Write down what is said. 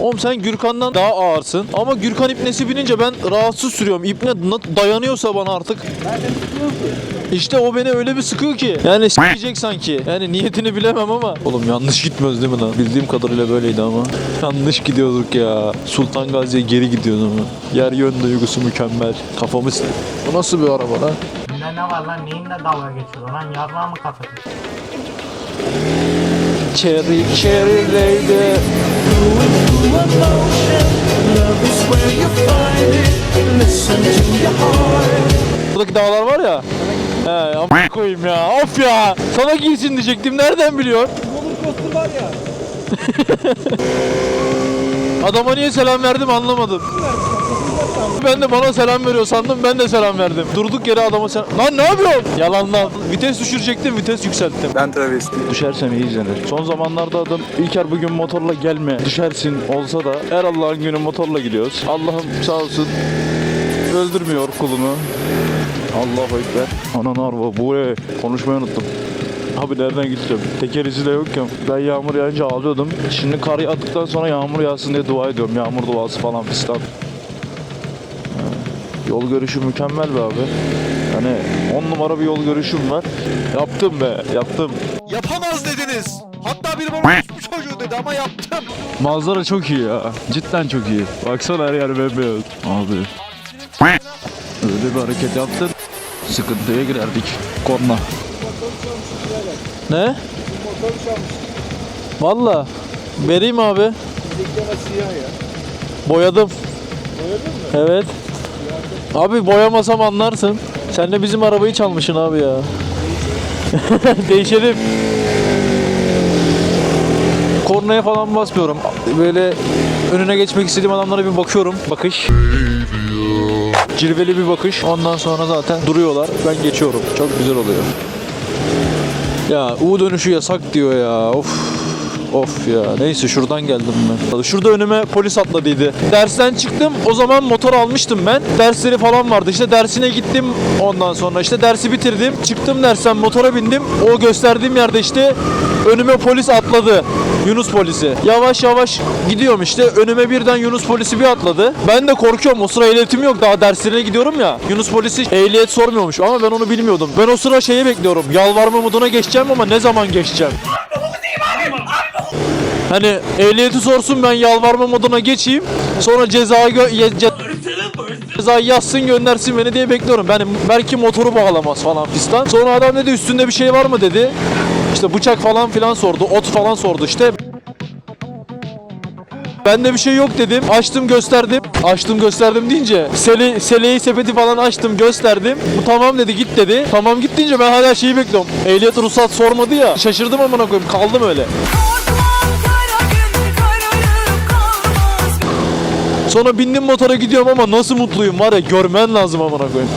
Oğlum sen Gürkan'dan daha ağırsın. Ama Gürkan ipnesi binince ben rahatsız sürüyorum. İpne dayanıyorsa bana artık. İşte o beni öyle bir sıkıyor ki. Yani s**ecek sanki. Yani niyetini bilemem ama. Oğlum yanlış gitmiyoruz değil mi lan? Bildiğim kadarıyla böyleydi ama. Yanlış gidiyorduk ya. Sultan Gazi'ye geri gidiyoruz ama. Yer yön duygusu mükemmel. Kafamız... Bu nasıl bir araba lan? Bunda ne var lan neyinle dalga geçiyor lan yarrağı mı kafası? Cherry, cherry lady. Buradaki dağlar var ya. He, ama koyayım ya. Of ya. Sana giysin diyecektim. Nereden biliyor? Adama niye selam verdim anlamadım. Ben de bana selam veriyor sandım. Ben de selam verdim. Durduk yere adama selam... Lan ne yapıyorsun? Yalandan. Vites düşürecektim. Vites yükselttim. Ben travestiyim. Düşersem iyi izlenir. Son zamanlarda adam İlker bugün motorla gelme düşersin olsa da her Allah'ın günü motorla gidiyoruz. Allah'ım sağ olsun öldürmüyor kulunu. Allahu Ekber. Anan arba bu ne? Konuşmayı unuttum. Abi nereden gideceğim? Teker izi de yok ya. Ben yağmur yağınca ağlıyordum. Şimdi kar yağdıktan sonra yağmur yağsın diye dua ediyorum. Yağmur duası falan fistan. Ha, Yol görüşü mükemmel be abi. Yani 10 numara bir yol görüşüm var. Yaptım be, yaptım. Yapamaz dediniz. Hatta biri bana bu çocuğu dedi ama yaptım. Manzara çok iyi ya. Cidden çok iyi. Baksana her yer bembeyaz. Abi. Öyle bir hareket yaptın. Sıkıntıya girerdik. Korna. Ne? Valla. Vereyim abi. Boyadım. Evet. Abi boyamasam anlarsın. Sen de bizim arabayı çalmışsın abi ya. Değişelim. Kornaya falan basmıyorum. Böyle önüne geçmek istediğim adamlara bir bakıyorum. Bakış. Cilveli bir bakış. Ondan sonra zaten duruyorlar. Ben geçiyorum. Çok güzel oluyor. Ya U dönüşü yasak diyor ya. Of. Of ya. Neyse şuradan geldim ben. Şurada önüme polis atladıydı. Dersten çıktım. O zaman motor almıştım ben. Dersleri falan vardı. İşte dersine gittim. Ondan sonra işte dersi bitirdim. Çıktım dersten motora bindim. O gösterdiğim yerde işte önüme polis atladı. Yunus polisi. Yavaş yavaş gidiyorum işte. Önüme birden Yunus polisi bir atladı. Ben de korkuyorum. O sıra ehliyetim yok. Daha derslerine gidiyorum ya. Yunus polisi ehliyet sormuyormuş ama ben onu bilmiyordum. Ben o sıra şeyi bekliyorum. Yalvarma moduna geçeceğim ama ne zaman geçeceğim? Hani ehliyeti sorsun ben yalvarma moduna geçeyim. Sonra cezayı gö- ce- cezayı yazsın göndersin beni diye bekliyorum. Ben belki motoru bağlamaz falan fistan. Sonra adam dedi üstünde bir şey var mı dedi. İşte bıçak falan filan sordu. Ot falan sordu işte. Bende bir şey yok dedim. Açtım gösterdim. Açtım gösterdim deyince sele, seleyi sepeti falan açtım gösterdim. Bu tamam dedi git dedi. Tamam git deyince ben hala şeyi bekliyorum. Ehliyet ruhsat sormadı ya. Şaşırdım amına koyayım. Kaldım öyle. Sonra bindim motora gidiyorum ama nasıl mutluyum var ya görmen lazım amına koyayım.